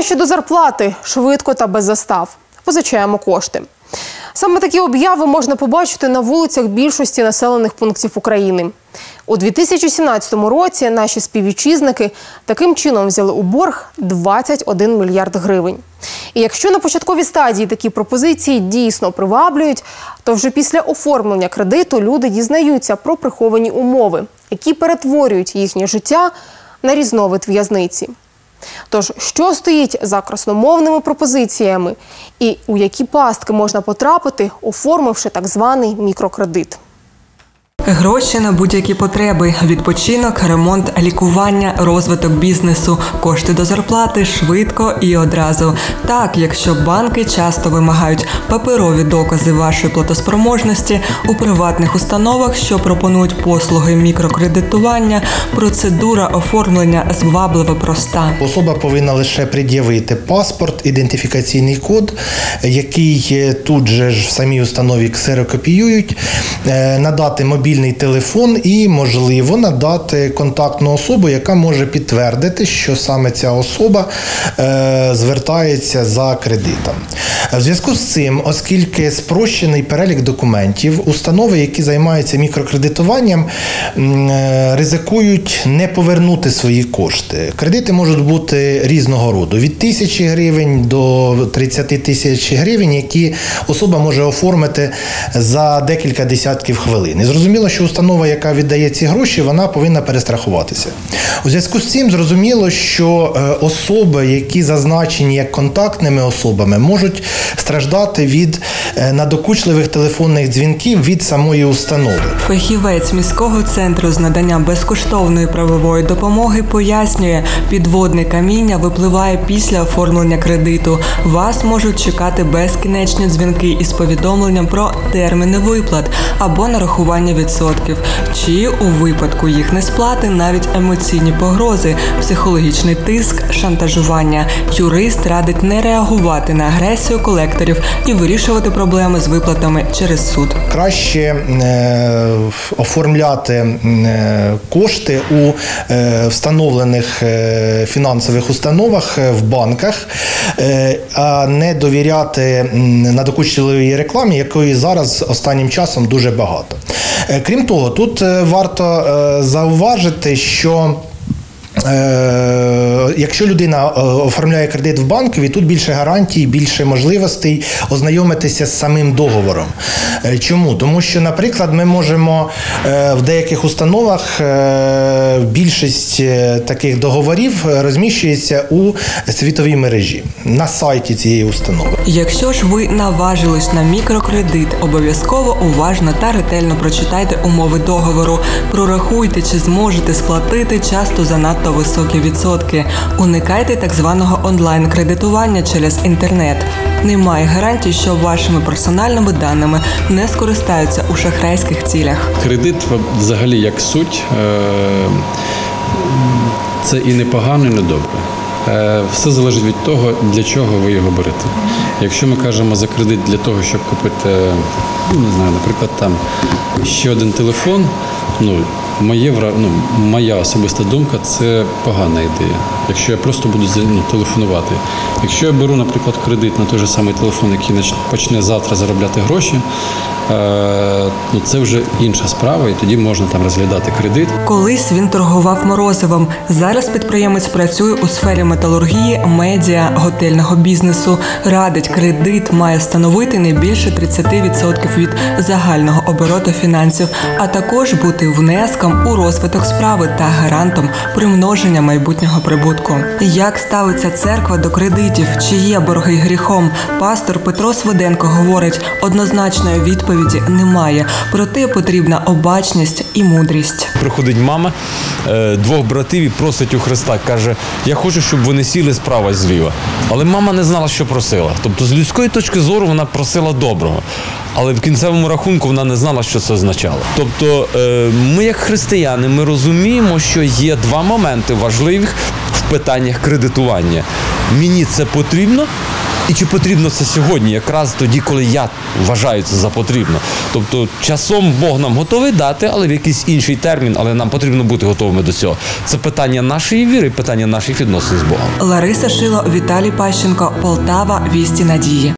Гроші до зарплати швидко та без застав. Позичаємо кошти. Саме такі обяви можна побачити на вулицях більшості населених пунктів України. У 2017 році наші співвітчизники таким чином взяли у борг 21 мільярд гривень. І якщо на початковій стадії такі пропозиції дійсно приваблюють, то вже після оформлення кредиту люди дізнаються про приховані умови, які перетворюють їхнє життя на різновид в'язниці. Тож, що стоїть за красномовними пропозиціями і у які пастки можна потрапити, оформивши так званий мікрокредит? Гроші на будь-які потреби: відпочинок, ремонт, лікування, розвиток бізнесу, кошти до зарплати швидко і одразу. Так, якщо банки часто вимагають паперові докази вашої платоспроможності у приватних установах, що пропонують послуги мікрокредитування, процедура оформлення зваблива проста. Особа повинна лише пред'явити паспорт, ідентифікаційний код, який е, тут же ж в самій установі ксерокопіюють, е, надати мобільний телефон і, можливо, надати контактну особу, яка може підтвердити, що саме ця особа е, звертається за кредитом. В зв'язку з цим, оскільки спрощений перелік документів, установи, які займаються мікрокредитуванням, е, ризикують не повернути свої кошти. Кредити можуть бути різного роду від тисячі гривень до 30 тисяч гривень, які особа може оформити за декілька десятків хвилин. І зрозуміло, що установа, яка віддає ці гроші, вона повинна перестрахуватися. У зв'язку з цим зрозуміло, що е, особи, які зазначені як контактними особами, можуть страждати від е, надокучливих телефонних дзвінків від самої установи. Фахівець міського центру з надання безкоштовної правової допомоги пояснює, підводне каміння випливає після оформлення кредиту. Вас можуть чекати безкінечні дзвінки із повідомленням про терміни виплат або нарахування відсотків, чи у випадку їх несплати навіть емоційні погрози, психологічний тиск, шантажування. Юрист радить не реагувати на агресію колекторів і вирішувати проблеми з виплатами через суд. краще е, оформляти е, кошти у е, встановлених е, фінансових установах е, в банках, е, а не довіряти надокучливій рекламі, якої зараз останнім часом дуже багато. Е, Крім того, тут е, варто е, зауважити, що Якщо людина е, оформляє кредит в банкові, тут більше гарантій, більше можливостей ознайомитися з самим договором. Е, Чому? Тому що, наприклад, ми можемо е, в деяких установах е, більшість е, таких договорів е, розміщується у світовій мережі на сайті цієї установи. Якщо ж ви наважились на мікрокредит, обов'язково уважно та ретельно прочитайте умови договору. Прорахуйте, чи зможете сплатити часто занадто високі відсотки. Уникайте так званого онлайн-кредитування через інтернет. Немає гарантій, що вашими персональними даними не скористаються у шахрайських цілях. Кредит взагалі як суть е, це і не погано, і не добре. Е, Все залежить від того, для чого ви його берете. Якщо ми кажемо за кредит для того, щоб купити, ну не знаю, наприклад, там ще один телефон, ну моє ну, моя особиста думка, це погана ідея. Якщо я просто буду ну, телефонувати. Якщо я беру, наприклад, кредит на той же самий телефон, який почне завтра заробляти гроші, е, ну це вже інша справа, і тоді можна там розглядати кредит. Колись він торгував морозивом. Зараз підприємець працює у сфері металургії, медіа, готельного бізнесу. Радить, кредит має становити не більше 30% від загального обороту фінансів, а також бути внеском у розвиток справи та гарантом примноження майбутнього прибутку. Як ставиться церква до кредитів? Чи є борги гріхом? Пастор Петро Свиденко говорить, однозначної відповіді немає. Проте потрібна обачність і мудрість. Приходить мама е, двох братів і просить у Христа, каже: Я хочу, щоб вони сіли справа зліва. Але мама не знала, що просила. Тобто, з людської точки зору вона просила доброго. Але в кінцевому рахунку вона не знала, що це означало. Тобто, е, ми, як християни, ми розуміємо, що є два моменти важливих питаннях кредитування. Мені це потрібно, І чи потрібно це сьогодні, якраз тоді, коли я вважаю це за потрібно. Тобто часом Бог нам готовий дати, але в якийсь інший термін, але нам потрібно бути готовими до цього. Це питання нашої віри, питання наших відносин з Богом. Лариса Шило, Віталій Пащенко, Полтава, Вісті Надії.